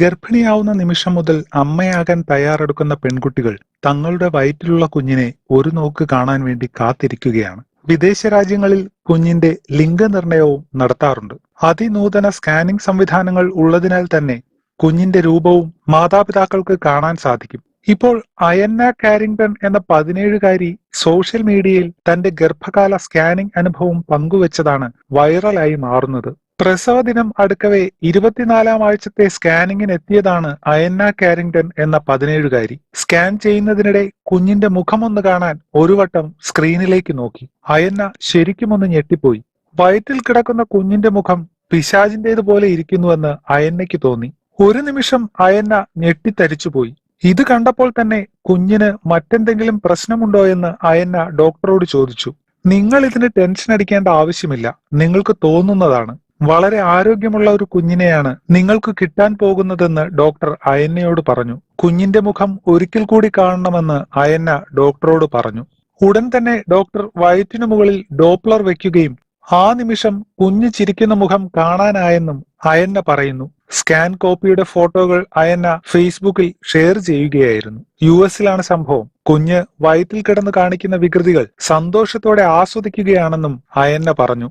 ഗർഭിണിയാവുന്ന നിമിഷം മുതൽ അമ്മയാകാൻ തയ്യാറെടുക്കുന്ന പെൺകുട്ടികൾ തങ്ങളുടെ വയറ്റിലുള്ള കുഞ്ഞിനെ ഒരു നോക്ക് കാണാൻ വേണ്ടി കാത്തിരിക്കുകയാണ്. വിദേശ രാജ്യങ്ങളിൽ കുഞ്ഞിന്റെ ലിംഗനിർണയവും നടത്താറുണ്ട്. അതിനൂതന സ്കാനിംഗ് സംവിധാനങ്ങൾ ഉള്ളതിനാൽ തന്നെ കുഞ്ഞിന്റെ രൂപവും മാതാപിതാക്കൾക്ക് കാണാൻ സാധിക്കും. ഇപ്പോൾ അയന്ന കാരിങ്ടൺ എന്ന പതിനേഴുകാരി സോഷ്യൽ മീഡിയയിൽ തന്റെ ഗർഭകാല സ്കാനിംഗ് അനുഭവം പങ്കുവച്ചതാണ് വൈറലായി മാറുന്നത്. പ്രസവ ദിനം അടുക്കവേ ഇരുപത്തിനാലാം ആഴ്ചത്തെ സ്കാനിങ്ങിന് എത്തിയതാണ് അയന്ന കാരിങ്ടൺ എന്ന പതിനേഴുകാരി. സ്കാൻ ചെയ്യുന്നതിനിടെ കുഞ്ഞിന്റെ മുഖമൊന്ന് കാണാൻ ഒരു വട്ടം സ്ക്രീനിലേക്ക് നോക്കി. അയന്ന ശരിക്കുമൊന്ന് ഞെട്ടിപ്പോയി. വയറ്റിൽ കിടക്കുന്ന കുഞ്ഞിന്റെ മുഖം പിശാചിന്റേതുപോലെ ഇരിക്കുന്നുവെന്ന് അയന്നയ്ക്ക് തോന്നി. ഒരു നിമിഷം അയന്ന ഞെട്ടിത്തരിച്ചുപോയി. ഇത് കണ്ടപ്പോൾ തന്നെ കുഞ്ഞിന് മറ്റെന്തെങ്കിലും പ്രശ്നമുണ്ടോ എന്ന് അയന്ന ഡോക്ടറോട് ചോദിച്ചു. നിങ്ങൾ ഇതിന് ടെൻഷൻ അടിക്കേണ്ട ആവശ്യമില്ല. നിങ്ങൾക്ക് തോന്നുന്നതാണ്. വളരെ ആരോഗ്യമുള്ള ഒരു കുഞ്ഞിനെയാണ് നിങ്ങൾക്ക് കിട്ടാൻ പോകുന്നതെന്ന് ഡോക്ടർ അയന്നയോട് പറഞ്ഞു. കുഞ്ഞിന്റെ മുഖം ഒരിക്കൽ കൂടി കാണണമെന്ന് അയന്ന ഡോക്ടറോട് പറഞ്ഞു. ഉടൻ തന്നെ ഡോക്ടർ വയറ്റിനു മുകളിൽ ഡോപ്ലർ വെക്കുകയും ആ നിമിഷം കുഞ്ഞ് ചിരിക്കുന്ന മുഖം കാണാനായെന്നും അയന്ന പറയുന്നു. സ്കാൻ കോപ്പിയുടെ ഫോട്ടോകൾ അയന്ന ഫേസ്ബുക്കിൽ ഷെയർ ചെയ്യുകയായിരുന്നു. യു എസിലാണ് സംഭവം. കുഞ്ഞ് വയറ്റിൽ കിടന്ന് കാണിക്കുന്ന വികൃതികൾ സന്തോഷത്തോടെ ആസ്വദിക്കുകയാണെന്നും അയന്ന പറഞ്ഞു.